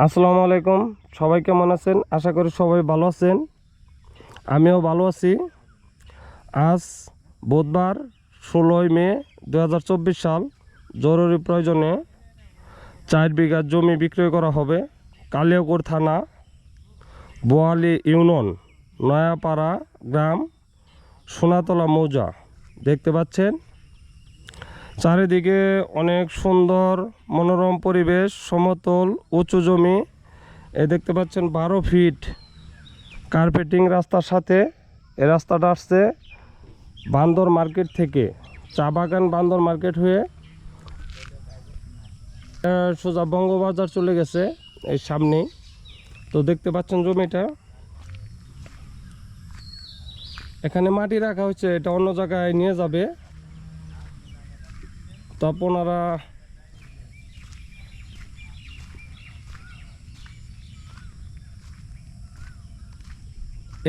আসসালামু আলাইকুম। সবাই কেমন আছেন? আশা করি সবাই ভালো আছেন। আমিও ভালো আছি। আজ বুধবার ষোলোই মে দু হাজার চব্বিশ সাল, জরুরি প্রয়োজনে চার বিঘা জমি বিক্রয় করা হবে কালিয়াকুড় থানা, বোয়ালি ইউনিয়ন, নয়াপাড়া গ্রাম, সোনাতলা মৌজা। দেখতে পাচ্ছেন? চারিদিকে অনেক সুন্দর মনোরম পরিবেশ, সমতল, উঁচু জমি। এ দেখতে পাচ্ছেন বারো ফিট কার্পেটিং রাস্তার সাথে। এই রাস্তাটা আসছে বান্দর মার্কেট থেকে, চা বাগান বান্দর মার্কেট হয়ে। সোজা বঙ্গবাজার চলে গেছে এই সামনেই। তো দেখতে পাচ্ছেন জমিটা। এখানে মাটি রাখা হচ্ছে এটা অন্য জায়গায় নিয়ে যাবে। তো আপনারা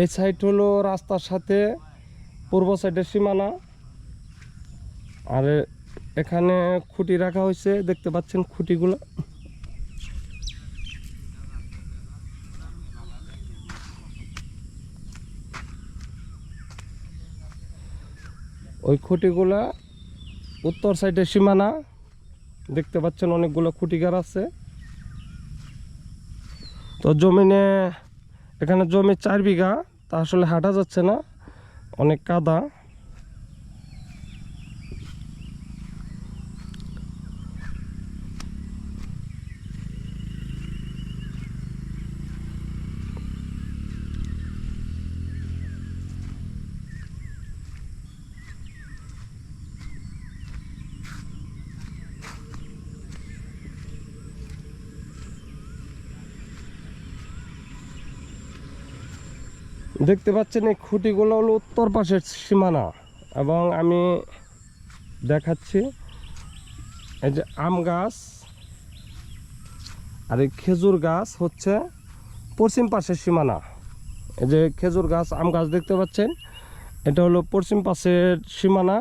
এই সাইড হলো রাস্তার সাথে, পূর্ব সাইডের সীমানা। আর এখানে খুঁটি রাখা হয়েছে, দেখতে পাচ্ছেন খুঁটিগুলো। ওই খুঁটিগুলা উত্তর সাইডে সীমানা, দেখতে পাচ্ছেন অনেকগুলো খুঁটিঘর আছে। তো জমিনে, এখানে জমি চার বিঘা, তা আসলে হাঁটা যাচ্ছে না, অনেক কাদা। দেখতে পাচ্ছেন এই খুঁটিগুলো হলো উত্তর পাশের সীমানা এবং আমি দেখাচ্ছি এই যে আম গাছ আর এই খেজুর গাছ হচ্ছে পশ্চিম পাশের সীমানা। এই যে খেজুর গাছ, আম গাছ দেখতে পাচ্ছেন, এটা হলো পশ্চিম পাশের সীমানা।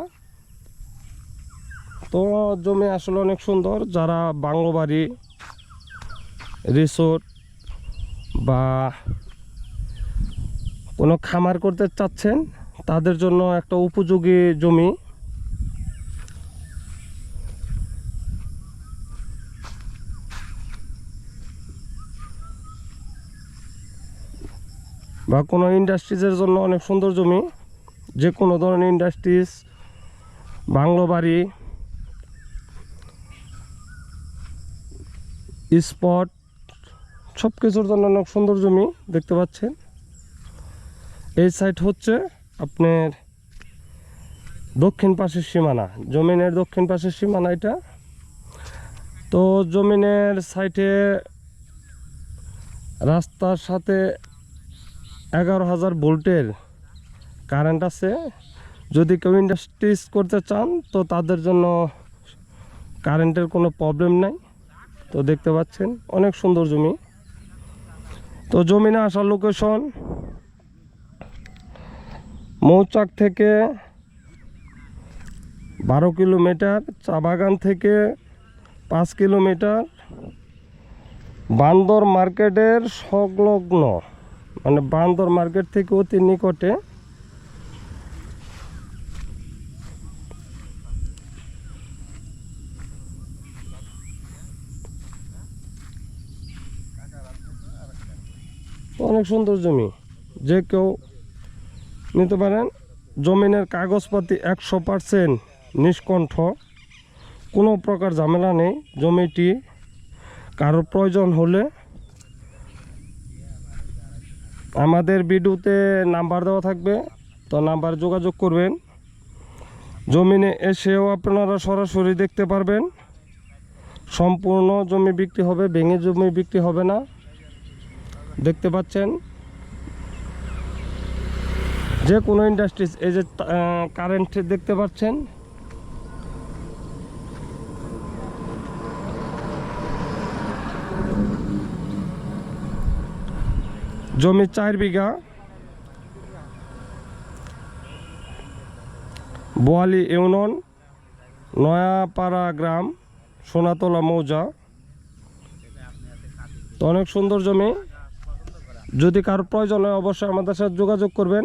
তো জমি আসলে অনেক সুন্দর, যারা বাংলো বাড়ি রিসোর্ট বা কোনো খামার করতে চাচ্ছেন, তাদের জন্য একটা উপযোগী জমি। বা কোনো ইন্ডাস্ট্রিজের জন্য অনেক সুন্দর জমি, যে কোনো ধরনের ইন্ডাস্ট্রিজ, বাংলো বাড়ি, স্পট সব কিছুর জন্য অনেক সুন্দর জমি দেখতে পাচ্ছেন। এই সাইড হচ্ছে আপনার দক্ষিণ পাশের সীমানা, জমিনের দক্ষিণ পাশের সীমানা এটা। তো জমিনের সাইটে রাস্তার সাথে এগারো হাজার ভোল্টের কারেন্ট আছে। যদি কেউ ইন্ডাস্ট্রিজ করতে চান, তো তাদের জন্য কারেন্টের কোনো প্রবলেম নাই। তো দেখতে পাচ্ছেন, অনেক সুন্দর জমি। তো জমিনে আসার লোকেশন মৌচাক থেকে বারো কিলোমিটার, চা বাগান থেকে পাঁচ কিলোমিটার, বান্দর মার্কেটের সংলগ্ন মানে বান্দর মার্কেট থেকে অতি নিকটে অনেক সুন্দর জমি। যে কেউ নিতে পারেন। জমিনের কাগজপাতি একশো পারসেন্ট নিষ্কণ্ঠ। কোনো প্রকার ঝামেলা নেই জমিটি। কারোর প্রয়োজন হলে আমাদের ভিডিওতে নাম্বার দেওয়া থাকবে, তো নাম্বার যোগাযোগ করবেন। জমিনে এসেও আপনারা সরাসরি দেখতে পারবেন। সম্পূর্ণ জমি বিক্রি হবে, ভেঙে জমি বিক্রি হবে না। দেখতে পাচ্ছেন? যে কোনো ইন্ডাস্ট্রিজ এই যে কারেন্ট দেখতে পাচ্ছেন? জমি চার বিঘা। বোয়ালি ইউনিয়ন, নয়াপাড়া গ্রাম, সোনাতলা মৌজা। তো অনেক সুন্দর জমি। যদি কারও প্রয়োজন হয়, অবশ্যই আমাদের সাথে যোগাযোগ করবেন।